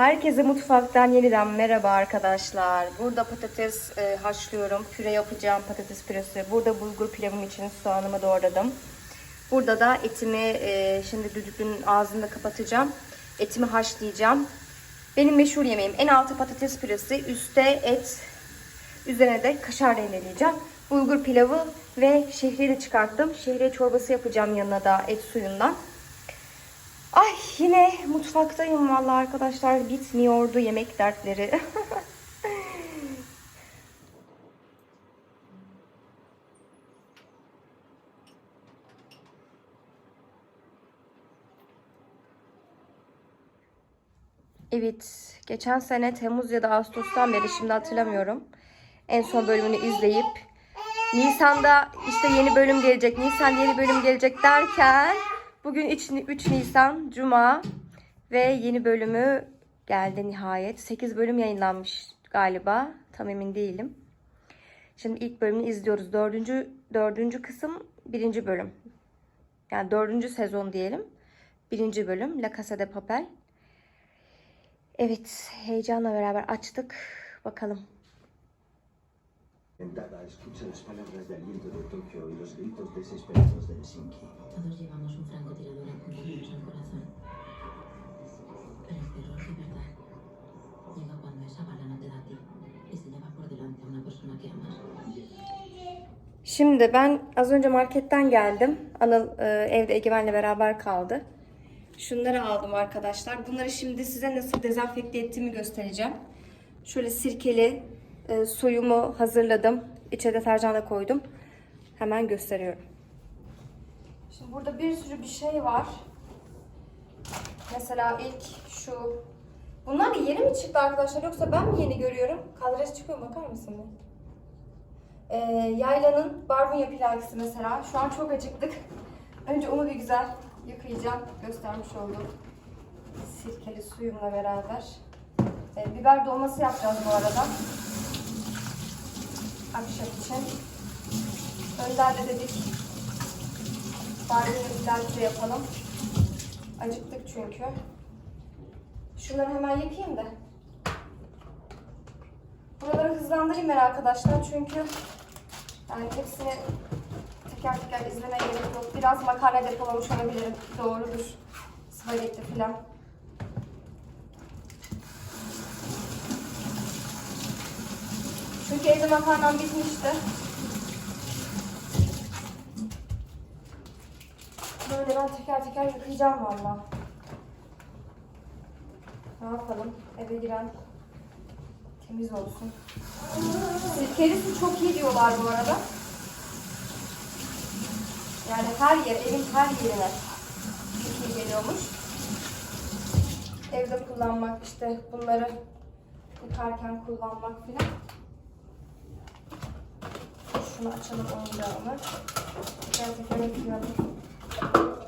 Herkese mutfaktan yeniden merhaba arkadaşlar. Burada patates e, haşlıyorum. Püre yapacağım patates püresi. Burada bulgur pilavım için soğanımı doğradım. Burada da etimi e, şimdi düdüklünün ağzını kapatacağım. Etimi haşlayacağım. Benim meşhur yemeğim en altı patates püresi, üstte et, üzerine de kaşar rendeleyeceğim. Bulgur pilavı ve şehriye de çıkarttım. Şehriye çorbası yapacağım yanına da et suyundan. Ay yine mutfaktayım vallahi arkadaşlar bitmiyordu yemek dertleri. evet, geçen sene Temmuz ya da Ağustos'tan beri şimdi hatırlamıyorum. En son bölümünü izleyip Nisan'da işte yeni bölüm gelecek, Nisan'da yeni bölüm gelecek derken bugün 3, 3 Nisan Cuma ve yeni bölümü geldi nihayet. 8 bölüm yayınlanmış galiba. Tam emin değilim. Şimdi ilk bölümünü izliyoruz. Dördüncü, dördüncü kısım birinci bölüm. Yani dördüncü sezon diyelim. Birinci bölüm La Casa de Papel. Evet heyecanla beraber açtık. Bakalım. Sentada, escucha las palabras de aliento de Tokio y los gritos desesperados de Helsinki. Todos llevamos un francotirador apuntándonos al corazón. Pero el terror de verdad llega cuando esa bala no te da a ti y se lleva por delante a una persona que amas. Şimdi ben az önce marketten geldim. Anıl e, evde Egemen'le beraber kaldı. Şunları aldım arkadaşlar. Bunları şimdi size nasıl dezenfekte ettiğimi göstereceğim. Şöyle sirkeli e, suyumu hazırladım. İçe deterjan koydum. Hemen gösteriyorum. Şimdi burada bir sürü bir şey var. Mesela ilk şu. Bunlar yeni mi çıktı arkadaşlar yoksa ben mi yeni görüyorum? Kadraj çıkıyor bakar mısın? Ee, yaylanın barbunya pilavisi mesela. Şu an çok acıktık. Önce onu bir güzel yıkayacağım. Göstermiş olduğum sirkeli suyumla beraber. Ee, biber dolması yapacağız bu arada. Akşam için. Önlerde dedik barbunya pilavı da yapalım. Acıktık çünkü. Şunları hemen yıkayayım da. Buraları hızlandırayım ben arkadaşlar çünkü yani hepsini teker teker izlemeye gerek yok. Biraz makarna depolamış olabilirim. Doğrudur. Spagetti falan. Evde makarnam bitmişti. Böyle ben teker teker yıkayacağım valla. Ne yapalım? Eve giren temiz olsun. Sirkeli su çok iyi diyorlar bu arada. Yani her yer, evin her yerine çok geliyormuş. Evde kullanmak, işte bunları yıkarken kullanmak filan. Şunu açalım oyuncağını. Teker teker yapıyorum.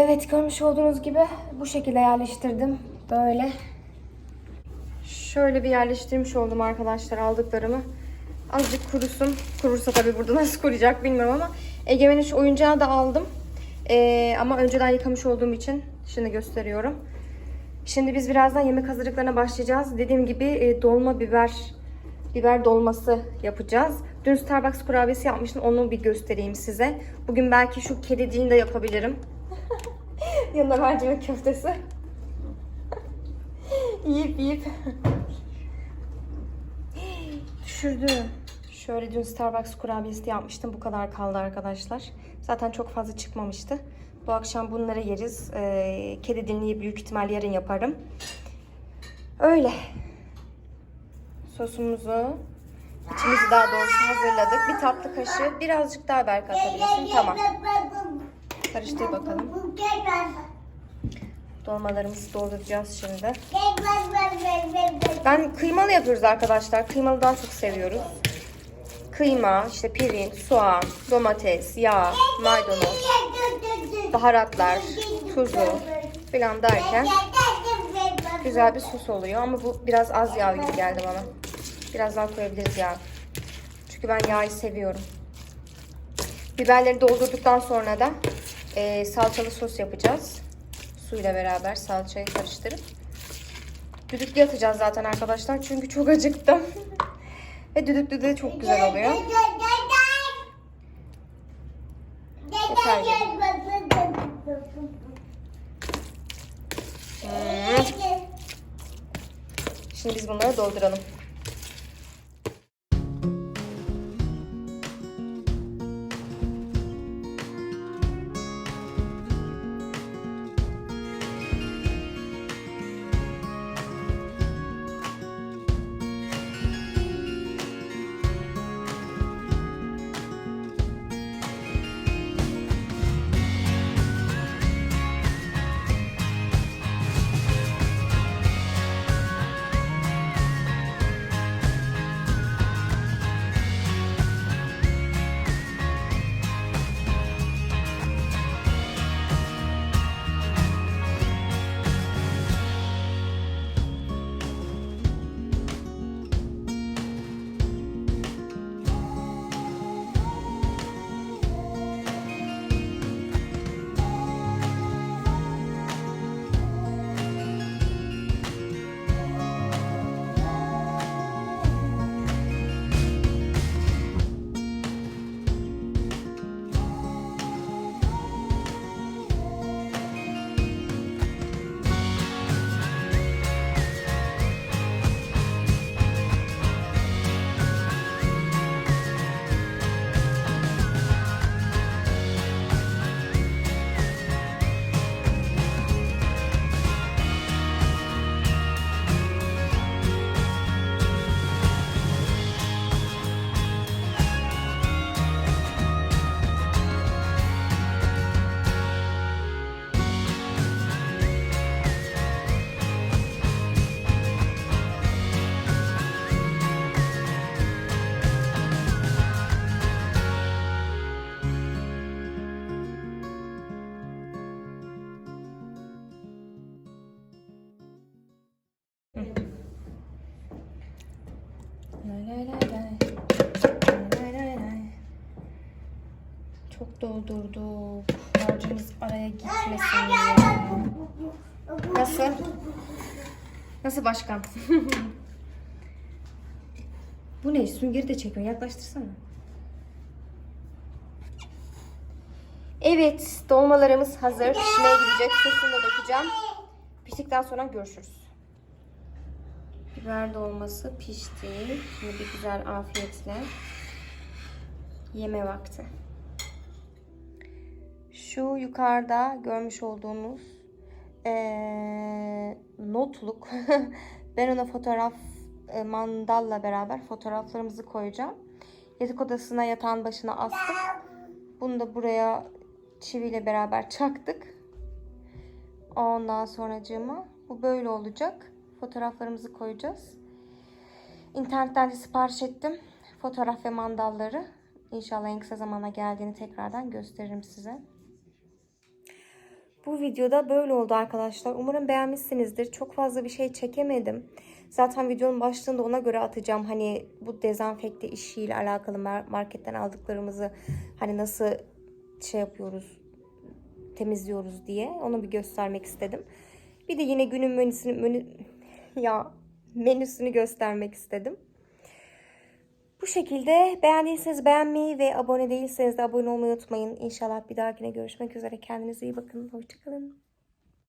Evet görmüş olduğunuz gibi bu şekilde yerleştirdim. Böyle. Şöyle bir yerleştirmiş oldum arkadaşlar aldıklarımı. Azıcık kurusun. Kurursa tabii burada nasıl kuruyacak bilmiyorum ama Egemen'in şu oyuncağı da aldım. Ee, ama önceden yıkamış olduğum için şimdi gösteriyorum. Şimdi biz birazdan yemek hazırlıklarına başlayacağız. Dediğim gibi e, dolma biber biber dolması yapacağız. Dün Starbucks kurabiyesi yapmıştım. Onu bir göstereyim size. Bugün belki şu kediciğini de yapabilirim. Yanında mercimek köftesi. yiyip yiyip. Düşürdüm. Şöyle dün Starbucks kurabiyesi yapmıştım. Bu kadar kaldı arkadaşlar. Zaten çok fazla çıkmamıştı. Bu akşam bunları yeriz. Ee, kedi dinleyip büyük ihtimal yarın yaparım. Öyle. Sosumuzu, içimizi daha doğrusu hazırladık. Bir tatlı kaşığı, birazcık daha belki atabilirsin. Tamam. Karıştır bakalım. Dolmalarımızı dolduracağız şimdi. Ben kıymalı yapıyoruz arkadaşlar. Kıymalı daha çok seviyoruz. Kıyma, işte pirinç, soğan, domates, yağ, maydanoz, baharatlar, tuzu falan derken güzel bir sos oluyor. Ama bu biraz az yağ gibi geldi bana. Biraz daha koyabiliriz yağ. Çünkü ben yağı seviyorum. Biberleri doldurduktan sonra da e, salçalı sos yapacağız. Suyla beraber salçayı karıştırıp düdüklü atacağız zaten arkadaşlar. Çünkü çok acıktım. Ve düdüklü de çok güzel oluyor. Şimdi biz bunları dolduralım. Doldurduk. Harcımız araya gitmesin. Nasıl? Nasıl başkan? Bu ne? Süngeri de çekiyor. Yaklaştırsana. Evet, dolmalarımız hazır. Pişmeye gidecek. Sosunu da dökeceğim. Piştikten sonra görüşürüz. Biber dolması pişti. Şimdi bir güzel afiyetle yeme vakti. Şu yukarıda görmüş olduğunuz eee, notluk. ben ona fotoğraf e, mandalla beraber fotoğraflarımızı koyacağım. Yatak odasına yatağın başına astık. Bunu da buraya çiviyle beraber çaktık. Ondan sonracığıma bu böyle olacak. Fotoğraflarımızı koyacağız. İnternetten de sipariş ettim. Fotoğraf ve mandalları. İnşallah en kısa zamana geldiğini tekrardan gösteririm size. Bu videoda böyle oldu arkadaşlar. Umarım beğenmişsinizdir. Çok fazla bir şey çekemedim. Zaten videonun başlığında ona göre atacağım. Hani bu dezenfekte işiyle alakalı mar- marketten aldıklarımızı hani nasıl şey yapıyoruz, temizliyoruz diye onu bir göstermek istedim. Bir de yine günün menüsünü menü ya menüsünü göstermek istedim. Bu şekilde beğendiyseniz beğenmeyi ve abone değilseniz de abone olmayı unutmayın. İnşallah bir dahakine görüşmek üzere. Kendinize iyi bakın. Hoşçakalın.